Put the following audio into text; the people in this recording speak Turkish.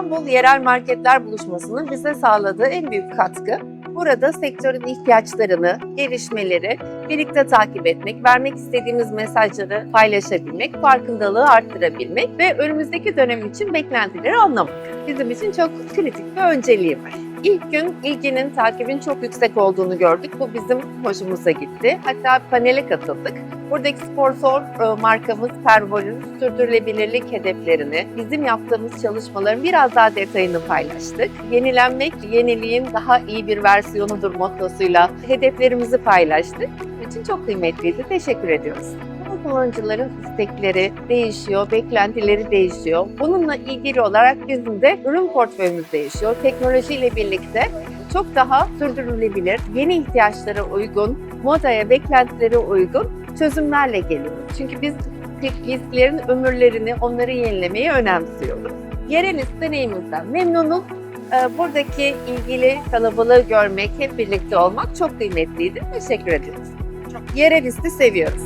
İstanbul Yerel Marketler Buluşması'nın bize sağladığı en büyük katkı burada sektörün ihtiyaçlarını, gelişmeleri birlikte takip etmek, vermek istediğimiz mesajları paylaşabilmek, farkındalığı arttırabilmek ve önümüzdeki dönem için beklentileri anlamak. Bizim için çok kritik bir önceliği var. İlk gün ilginin, takibin çok yüksek olduğunu gördük. Bu bizim hoşumuza gitti. Hatta panele katıldık. Buradaki sponsor e, markamız Pervol'ün sürdürülebilirlik hedeflerini, bizim yaptığımız çalışmaların biraz daha detayını paylaştık. Yenilenmek, yeniliğin daha iyi bir versiyonudur mottosuyla hedeflerimizi paylaştık. Bizim için çok kıymetliydi. Teşekkür ediyoruz. Kullanıcıların istekleri değişiyor, beklentileri değişiyor. Bununla ilgili olarak bizim de ürün portföyümüz değişiyor. Teknolojiyle birlikte çok daha sürdürülebilir, yeni ihtiyaçlara uygun, modaya, beklentilere uygun çözümlerle geliyoruz. Çünkü biz risklerin ömürlerini, onları yenilemeyi önemsiyoruz. Yerel deneyimimizden memnunuz. Ee, Buradaki ilgili kalabalığı görmek, hep birlikte olmak çok kıymetliydi. Teşekkür ediyoruz. Yerel seviyoruz.